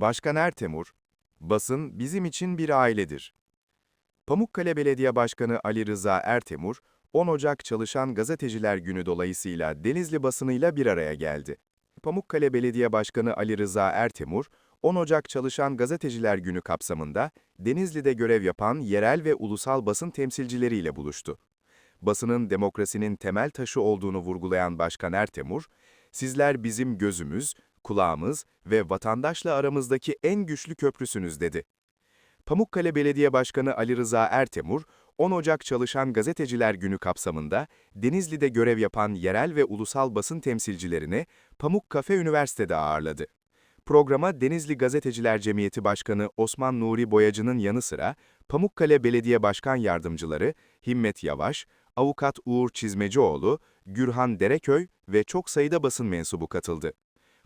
Başkan Ertemur, basın bizim için bir ailedir. Pamukkale Belediye Başkanı Ali Rıza Ertemur, 10 Ocak Çalışan Gazeteciler Günü dolayısıyla Denizli basınıyla bir araya geldi. Pamukkale Belediye Başkanı Ali Rıza Ertemur, 10 Ocak Çalışan Gazeteciler Günü kapsamında Denizli'de görev yapan yerel ve ulusal basın temsilcileriyle buluştu. Basının demokrasinin temel taşı olduğunu vurgulayan Başkan Ertemur, "Sizler bizim gözümüz, kulağımız ve vatandaşla aramızdaki en güçlü köprüsünüz." dedi. Pamukkale Belediye Başkanı Ali Rıza Ertemur, 10 Ocak Çalışan Gazeteciler Günü kapsamında Denizli'de görev yapan yerel ve ulusal basın temsilcilerini Pamuk Kafe Üniversitede ağırladı. Programa Denizli Gazeteciler Cemiyeti Başkanı Osman Nuri Boyacı'nın yanı sıra Pamukkale Belediye Başkan Yardımcıları Himmet Yavaş, Avukat Uğur Çizmecioğlu, Gürhan Dereköy ve çok sayıda basın mensubu katıldı.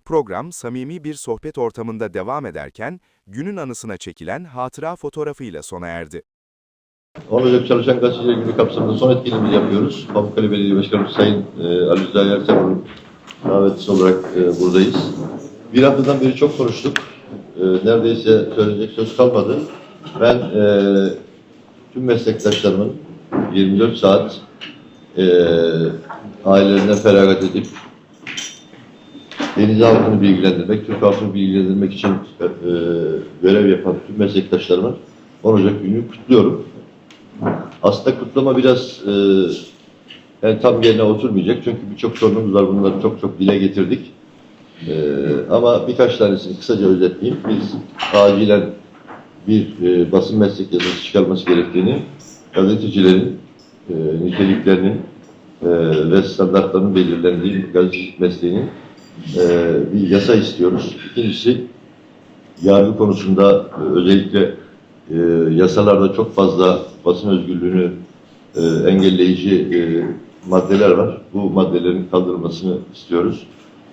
Program samimi bir sohbet ortamında devam ederken günün anısına çekilen hatıra fotoğrafıyla sona erdi. 10 Ocak Çalışan Gazeteciler Günü kapsamında son etkinliğimizi yapıyoruz. Pamukkale Belediye Başkanı Sayın e, Ali Rıza Ertemur'un davetlisi olarak e, buradayız. Bir haftadan beri çok konuştuk. E, neredeyse söyleyecek söz kalmadı. Ben e, tüm meslektaşlarımın 24 saat e, ailelerinden feragat edip deniz halkını bilgilendirmek, Türk halkını bilgilendirmek için e, görev yapan tüm meslektaşlarımın 10 Ocak günü kutluyorum. Aslında kutlama biraz e, yani tam yerine oturmayacak çünkü birçok sorunumuz var. Bunları çok çok dile getirdik. E, ama birkaç tanesini kısaca özetleyeyim. Biz acilen bir e, basın meslek yasası çıkarması gerektiğini, gazetecilerin e, niteliklerinin e, ve standartlarının belirlendiği gazetecilik mesleğinin e, bir yasa istiyoruz. İkincisi, yargı konusunda e, özellikle e, yasalarda çok fazla basın özgürlüğünü e, engelleyici e, maddeler var. Bu maddelerin kaldırılmasını istiyoruz.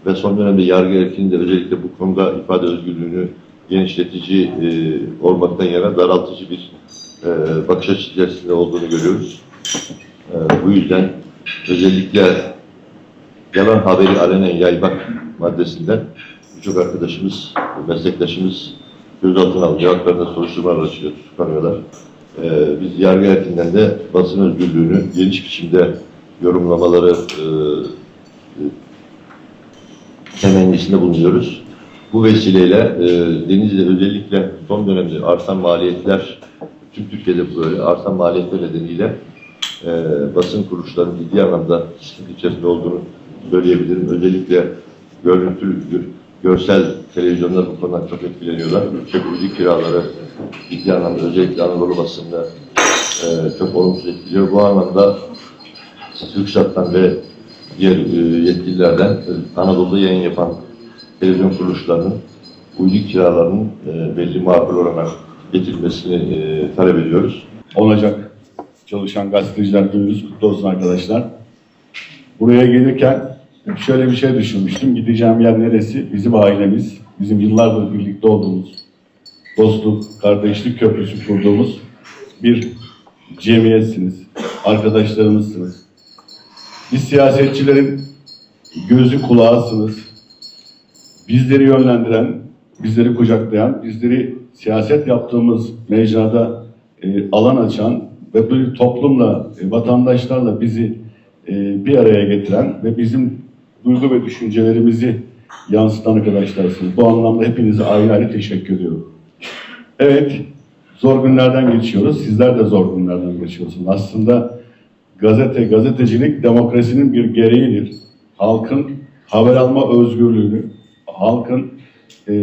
Ve son dönemde yargı erkinin de özellikle bu konuda ifade özgürlüğünü genişletici e, olmaktan yana daraltıcı bir e, bakış açısı içerisinde olduğunu görüyoruz. E, bu yüzden özellikle yalan haberi alenen yaymak maddesinden birçok arkadaşımız, meslektaşımız gözaltına alınıyor. Haklarında soruşturmalar açılıyor, tutuklanıyorlar. Ee, biz yargı erkinden de basın özgürlüğünü geniş biçimde yorumlamaları e, e, bulunuyoruz. Bu vesileyle e, Denizli'de özellikle son dönemde artan maliyetler, tüm Türkiye'de böyle artan maliyetler nedeniyle e, basın kuruluşlarının ciddi anlamda sıkıntı içerisinde olduğunu söyleyebilirim. Özellikle görüntülü, gö- görsel televizyonlar bu konudan çok etkileniyorlar. Uydu kiraları ciddi anlamda özellikle Anadolu basında e, çok olumsuz etkiliyor. Bu anlamda TÜRKSAT'tan ve diğer e, yetkililerden e, Anadolu'da yayın yapan televizyon kuruluşlarının uydu kiralarının e, belli makul orana getirilmesini e, talep ediyoruz. olacak çalışan gazeteciler gününüz kutlu olsun arkadaşlar. Buraya gelirken şöyle bir şey düşünmüştüm. Gideceğim yer neresi? Bizim ailemiz, bizim yıllardır birlikte olduğumuz, dostluk, kardeşlik köprüsü kurduğumuz bir cemiyetsiniz, arkadaşlarımızsınız. Biz siyasetçilerin gözü kulağısınız. Bizleri yönlendiren, bizleri kucaklayan, bizleri siyaset yaptığımız mecrada e, alan açan ve bir toplumla, e, vatandaşlarla bizi e, bir araya getiren ve bizim duygu ve düşüncelerimizi yansıtan arkadaşlarsınız. Bu anlamda hepinize ayrı ayrı teşekkür ediyorum. Evet, zor günlerden geçiyoruz. Sizler de zor günlerden geçiyorsunuz. Aslında gazete, gazetecilik demokrasinin bir gereğidir. Halkın haber alma özgürlüğünü, halkın e,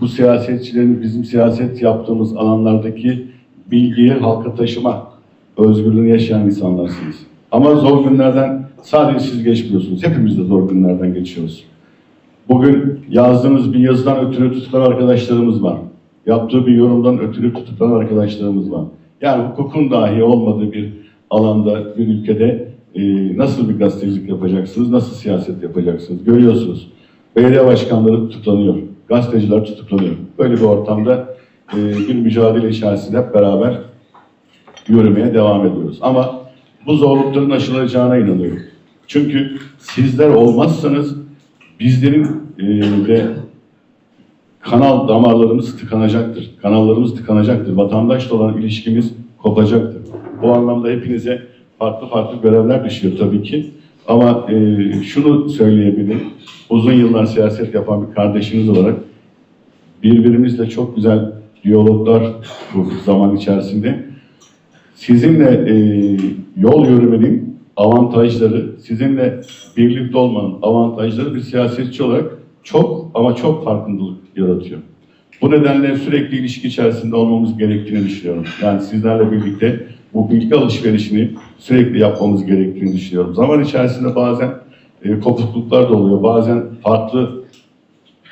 bu siyasetçilerin bizim siyaset yaptığımız alanlardaki bilgiyi halka taşıma özgürlüğünü yaşayan insanlarsınız. Ama zor günlerden sadece siz geçmiyorsunuz. Hepimiz de zor günlerden geçiyoruz. Bugün yazdığınız bir yazıdan ötürü tutulan arkadaşlarımız var. Yaptığı bir yorumdan ötürü tutulan arkadaşlarımız var. Yani hukukun dahi olmadığı bir alanda, bir ülkede e, nasıl bir gazetecilik yapacaksınız, nasıl siyaset yapacaksınız görüyorsunuz. Belediye başkanları tutuklanıyor, gazeteciler tutuklanıyor. Böyle bir ortamda e, bir mücadele içerisinde hep beraber yürümeye devam ediyoruz. Ama bu zorlukların aşılacağına inanıyorum. Çünkü sizler olmazsanız bizlerin e, de kanal damarlarımız tıkanacaktır. Kanallarımız tıkanacaktır. Vatandaşla olan ilişkimiz kopacaktır. Bu anlamda hepinize farklı farklı görevler düşüyor tabii ki. Ama e, şunu söyleyebilirim. Uzun yıllar siyaset yapan bir kardeşiniz olarak birbirimizle çok güzel diyaloglar kurduk zaman içerisinde. Sizinle e, yol yürümenin avantajları, sizinle birlikte olmanın avantajları bir siyasetçi olarak çok ama çok farkındalık yaratıyor. Bu nedenle sürekli ilişki içerisinde olmamız gerektiğini düşünüyorum. Yani sizlerle birlikte bu bilgi alışverişini sürekli yapmamız gerektiğini düşünüyorum. Zaman içerisinde bazen e, kopukluklar da oluyor, bazen farklı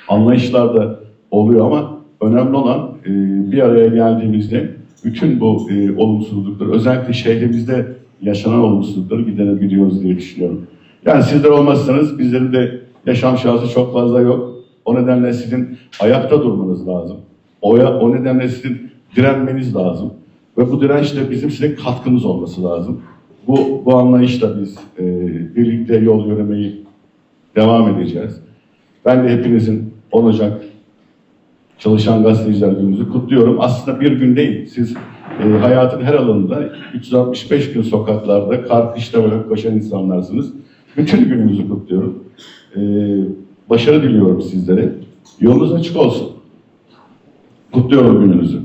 anlayışlar da oluyor ama önemli olan e, bir araya geldiğimizde bütün bu e, olumsuzlukları, özellikle şehrimizde yaşanan olumsuzlukları giderebiliyoruz diye düşünüyorum. Yani sizler olmazsanız bizlerin de yaşam şansı çok fazla yok. O nedenle sizin ayakta durmanız lazım. O, o nedenle sizin direnmeniz lazım. Ve bu dirençle bizim size katkımız olması lazım. Bu, bu anlayışla biz e, birlikte yol yürümeyi devam edeceğiz. Ben de hepinizin 10 Ocak Çalışan Gazeteciler Günü'nüzü kutluyorum. Aslında bir gün değil. Siz e, hayatın her alanında 365 gün sokaklarda, kar kışta böyle koşan insanlarsınız. Bütün gününüzü kutluyorum. E, başarı diliyorum sizlere. Yolunuz açık olsun. Kutluyorum gününüzü.